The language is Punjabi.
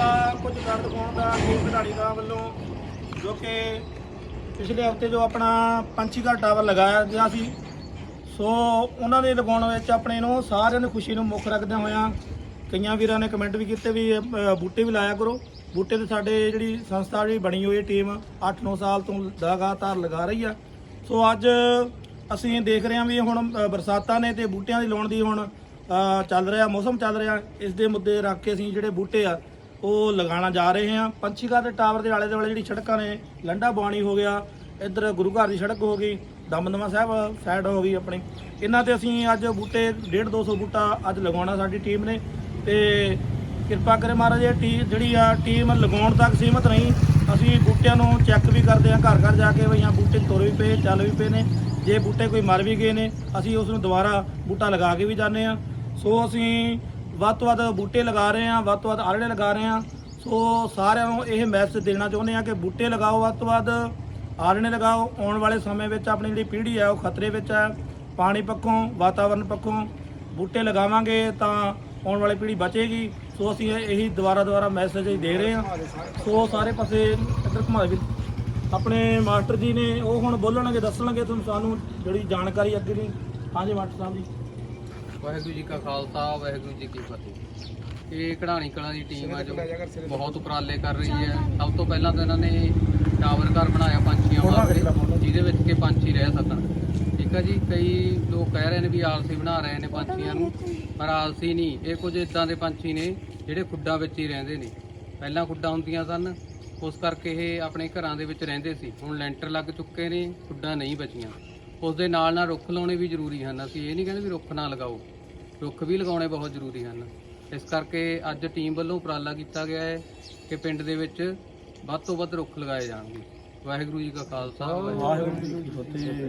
ਦਾ, ਕੁਝ ਕਰ ਦਿਖਾਉਣ ਦਾ ਟੀਮ ਖਿਡਾਰੀ ਦਾ ਵੱਲੋਂ, ਜੋ ਕਿ ਪਿਛਲੇ ਹਫ਼ਤੇ ਜੋ ਆਪਣਾ ਪੰਛੀ ਘਰ ਟਾਵਰ ਲਗਾਇਆ ਗਿਆ ਸੀ, ਸੋ ਉਹਨਾਂ ਦੇ ਲਗਾਉਣ ਵਿੱਚ ਆਪਣੇ ਨੂੰ ਸਾਰਿਆਂ ਦੀ ਖੁਸ਼ੀ ਨੂੰ ਮੁੱਖ ਰੱਖਦਿਆਂ ਹੋਇਆਂ ਕਈਆਂ ਵੀਰਾਂ ਨੇ ਕਮੈਂਟ ਵੀ ਕੀਤੇ ਵੀ ਬੂਟੇ ਵੀ ਲਾਇਆ ਕਰੋ। ਬੂਟੇ ਤੇ ਸਾਡੇ ਜਿਹੜੀ ਸੰਸਥਾ ਜਿਹੜੀ ਬਣੀ ਹੋਈ ਟੀਮ 8-9 ਸਾਲ ਤੋਂ ਲਗਾਤਾਰ ਲਗਾ ਰਹੀ ਆ। ਸੋ ਅੱਜ ਅਸੀਂ ਦੇਖ ਰਹੇ ਹਾਂ ਵੀ ਹੁਣ ਬਰਸਾਤਾਂ ਨੇ ਤੇ ਬੂਟਿਆਂ ਦੀ ਲਾਉਣ ਦੀ ਹੁਣ ਚੱਲ ਰਿਹਾ, ਮੌਸਮ ਚੱਲ ਰਿਹਾ। ਇਸ ਦੇ ਮੁੱਦੇ ਰੱਖ ਕੇ ਅਸੀਂ ਜਿਹੜੇ ਬੂਟੇ ਆ ਉਹ ਲਗਾਉਣਾ ਜਾ ਰਹੇ ਹਾਂ। ਪੰਛੀਘਰ ਦੇ ਟਾਵਰ ਦੇ ਆਲੇ ਦੁਆਲੇ ਜਿਹੜੀ ਸੜਕਾਂ ਨੇ, ਲੰਡਾ ਬਾਣੀ ਹੋ ਗਿਆ, ਇੱਧਰ ਗੁਰੂ ਘਰ ਦੀ ਸੜਕ ਹੋ ਗਈ, ਦਮਦਮਾ ਸਾਹਿਬ ਸਾਈਡ ਹੋ ਗਈ ਆਪਣੀ। ਇਹਨਾਂ ਤੇ ਅਸੀਂ ਅੱਜ ਬੂਟੇ 1.5 200 ਬੂਟਾ ਅੱਜ ਲਗਾਉਣਾ ਸਾਡੀ ਟੀਮ ਨੇ। ਤੇ ਕਿਰਪਾ ਕਰੇ ਮਹਾਰਾਜ, ਇਹ ਟੀ, ਜਿਹੜੀ ਆ ਟੀਮ ਲਗਾਉਣ ਤੱਕ ਸੀਮਤ ਨਹੀਂ। ਅਸੀਂ ਬੂਟਿਆਂ ਨੂੰ ਚੈੱਕ ਵੀ ਕਰਦੇ ਹਾਂ, ਘਰ ਘਰ ਜਾ ਕੇ ਵੀ ਹਾਂ, ਬੂਟੇ ਤੁਰ ਵੀ ਪਏ, ਚੱਲ ਵੀ ਪਏ ਨੇ। ਜੇ ਬੂਟੇ ਕੋਈ ਮਰ ਵੀ ਗਏ ਨੇ, ਅਸੀਂ ਉਸ ਨੂੰ ਦੁਬਾਰਾ ਬੂਟਾ ਲਗਾ ਕੇ ਵੀ ਜਾਂਦੇ ਹਾਂ। ਸੋ ਅਸੀਂ ਵੱਧ ਤੋਂ ਵੱਧ ਬੂਟੇ ਲਗਾ ਰਹੇ ਹਾਂ, ਵੱਧ ਤੋਂ ਵੱਧ ਆਲਣੇ ਲਗਾ ਰਹੇ ਹਾਂ। ਸੋ ਸਾਰਿਆਂ ਨੂੰ ਇਹ ਮੈਸੇਜ ਦੇਣਾ ਚਾਹੁੰਦੇ ਹਾਂ ਕਿ ਬੂਟੇ ਲਗਾਓ, ਵੱਧ ਤੋਂ ਵੱਧ ਆਲਣੇ ਲਗਾਓ। ਆਉਣ ਵਾਲੇ ਸਮੇਂ ਵਿੱਚ ਆਪਣੀ ਜਿਹੜੀ ਪੀੜ੍ਹੀ ਹੈ, ਉਹ ਖਤਰੇ ਵਿੱਚ ਹੈ। ਪਾਣੀ ਪੱਖੋਂ ਵਾਤਾਵਰਣ ਪੱਖੋਂ ਬੂਟੇ ਲਗਾਵਾਂਗੇ ਤਾਂ ਆਉਣ ਵਾਲੀ ਪੀੜ੍ਹੀ ਬਚੇਗੀ। ਸੋ ਅਸੀਂ ਇਹੀ ਦੁਬਾਰਾ ਦੁਬਾਰਾ ਮੈਸੇਜ ਦੇ ਰਹੇ ਹਾਂ। ਸੋ ਸਾਰੇ ਪਾਸੇ ਇੱਧਰ ਘੁਮਾ ਵੀ ਆਪਣੇ ਮਾਸਟਰ ਜੀ ਨੇ ਉਹ ਹੁਣ ਬੋਲਣਗੇ, ਦੱਸਣਗੇ ਤੁਹਾਨੂੰ ਸਾਨੂੰ ਜਿਹੜੀ ਜਾਣਕਾਰੀ ਅੱਗੇ ਦੀ। ਹਾਂਜੀ, ਮਾਸਟਰ ਸਾਹਿਬ ਜੀ। ਵਾਹਿਗੁਰੂ ਜੀ ਕਾ ਖਾਲਸਾ ਵਾਹਿਗੁਰੂ ਜੀ ਕੀ ਫਤਿਹ। ਇਹ ਕਢਾਣੀ ਕਲਾਂ ਦੀ ਟੀਮ ਆ ਜੋ ਬਹੁਤ ਉਪਰਾਲੇ ਕਰ ਰਹੀ ਹੈ। ਸਭ ਤੋਂ ਪਹਿਲਾਂ ਤਾਂ ਇਹਨਾਂ ਨੇ ਟਾਵਰ ਘਰ ਬਣਾਇਆ ਪੰਛੀਆਂ ਵਾਸਤੇ ਜਿਹਦੇ ਵਿੱਚ ਕਿ ਪੰਛੀ ਰਹਿ ਸਕਣ। ਠੀਕ ਹੈ ਜੀ ਕਈ ਲੋਕ ਕਹਿ ਰਹੇ ਨੇ ਵੀ ਆਲਸੀ ਬਣਾ ਰਹੇ ਨੇ ਪੰਛੀਆਂ ਨੂੰ ਪਰ ਆਲਸੀ ਨਹੀਂ। ਇਹ ਕੁਝ ਇਦਾਂ ਦੇ ਪੰਛੀ ਨੇ ਜਿਹੜੇ ਖੁੱਡਾਂ ਵਿੱਚ ਹੀ ਰਹਿੰਦੇ ਨੇ। ਪਹਿਲਾਂ ਖੁੱਡਾਂ ਹੁੰਦੀਆਂ ਸਨ ਉਸ ਕਰਕੇ ਇਹ ਆਪਣੇ ਘਰਾਂ ਦੇ ਵਿੱਚ ਰਹਿੰਦੇ ਸੀ। ਹੁਣ ਲੈਂਟਰ ਲੱਗ ਚੁੱਕੇ ਨੇ ਖੁੱਡਾਂ ਨਹੀਂ ਬਚੀਆਂ। ਉਸ ਦੇ ਨਾਲ ਨਾਲ ਰੁੱਖ ਲਾਉਣੇ ਵੀ ਜ਼ਰੂਰੀ ਹਨ। ਅਸੀਂ ਇਹ ਨਹੀਂ ਕਹਿੰਦੇ ਵੀ ਰੁੱਖ ਨਾ ਲਗਾਓ। ਰੁੱਖ ਵੀ ਲਗਾਉਣੇ ਬਹੁਤ ਜ਼ਰੂਰੀ ਹਨ। ਇਸ ਕਰਕੇ ਅੱਜ ਟੀਮ ਵੱਲੋਂ ਉਪਰਾਲਾ ਕੀਤਾ ਗਿਆ ਹੈ ਕਿ ਪਿੰਡ ਦੇ ਵਿੱਚ ਵੱਧ ਤੋਂ ਵੱਧ ਰੁੱਖ ਲਗਾਏ ਜਾਣਗੇ। ਵਾਹਿਗੁਰੂ ਜੀ ਕਾ ਖਾਲਸਾ, ਵਾਹਿਗੁਰੂ ਜੀ ਕੀ ਫਤਿਹ।